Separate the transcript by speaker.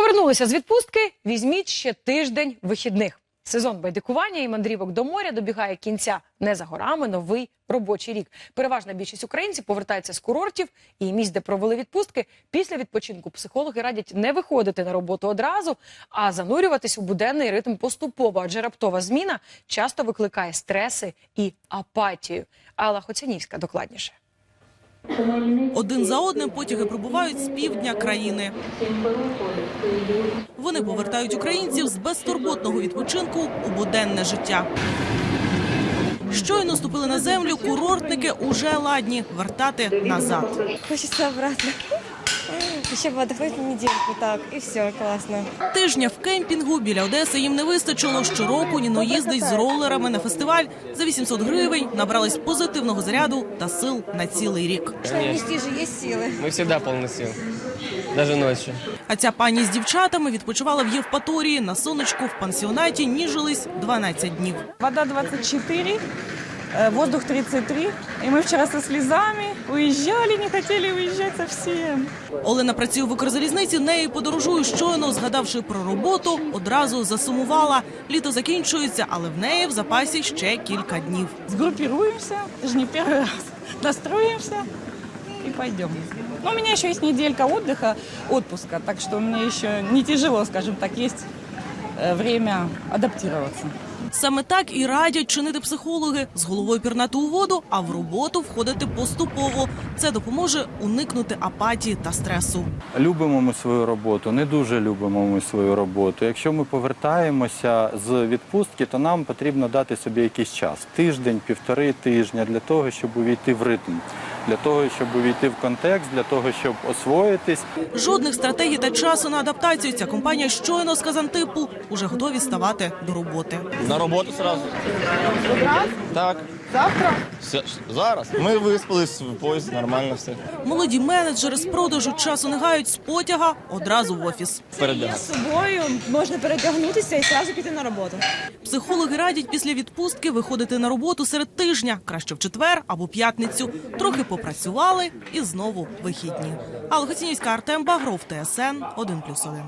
Speaker 1: Повернулися з відпустки. Візьміть ще тиждень вихідних. Сезон байдикування і мандрівок до моря добігає кінця не за горами. Новий робочий рік. Переважна більшість українців повертається з курортів і місць, де провели відпустки. Після відпочинку психологи радять не виходити на роботу одразу, а занурюватись у буденний ритм поступово, адже раптова зміна часто викликає стреси і апатію. Алла Хоцянівська докладніше.
Speaker 2: Один за одним потяги прибувають з півдня країни. Вони повертають українців з безтурботного відпочинку у буденне життя. Щойно ступили на землю, курортники уже ладні вертати назад.
Speaker 3: Хочеться обратно. Еще бы отдохнуть недельку так, и все, классно.
Speaker 2: Тижня в кемпінгу біля Одеси їм не вистачило. Щороку Ніно їздить з ролерами на фестиваль. За 800 гривень набрались позитивного заряду та сил на цілий рік.
Speaker 3: Нести же есть силы.
Speaker 4: Мы всегда полны сил, даже ночью.
Speaker 2: А ця пані з дівчатами відпочивала в Євпаторії на сонечку в пансіонаті, ніжились 12 днів.
Speaker 5: Вода 24, э, воздух 33. И мы вчера со слезами уезжали, не хотели уезжать совсем.
Speaker 2: Олена працює в Укрзалізниці, нею подорожує щойно, згадавши про роботу, одразу засумувала. Літо закінчується, але в неї в запасі ще кілька днів.
Speaker 5: Сгруппируемся, это же не первый раз. Настроимся и пойдем. Но у меня еще есть неделька отдыха, отпуска, так что мне еще не тяжело, скажем так, есть э, время адаптироваться.
Speaker 2: Саме так і радять чинити психологи з головою пірнати у воду, а в роботу входити поступово. Це допоможе уникнути апатії та стресу.
Speaker 6: Любимо ми свою роботу, не дуже любимо ми свою роботу. Якщо ми повертаємося з відпустки, то нам потрібно дати собі якийсь час тиждень, півтори тижня для того, щоб увійти в ритм, для того, щоб увійти в контекст, для того, щоб освоїтись.
Speaker 2: Жодних стратегій та часу на адаптацію ця компанія щойно з Казантипу уже готові ставати до роботи.
Speaker 7: На роботу сразу. Так. Завтра? Зараз. Ми виспались в поїзді, нормально все.
Speaker 2: Молоді менеджери з продажу часу не гають з потяга одразу в офіс.
Speaker 7: Передягати.
Speaker 3: собою можна передягнутися і одразу піти на роботу.
Speaker 2: Психологи радять після відпустки виходити на роботу серед тижня, краще в четвер або п'ятницю. Трохи попрацювали і знову вихідні. Алла Хоцінівська, Артем Багров, ТСН 1+,1.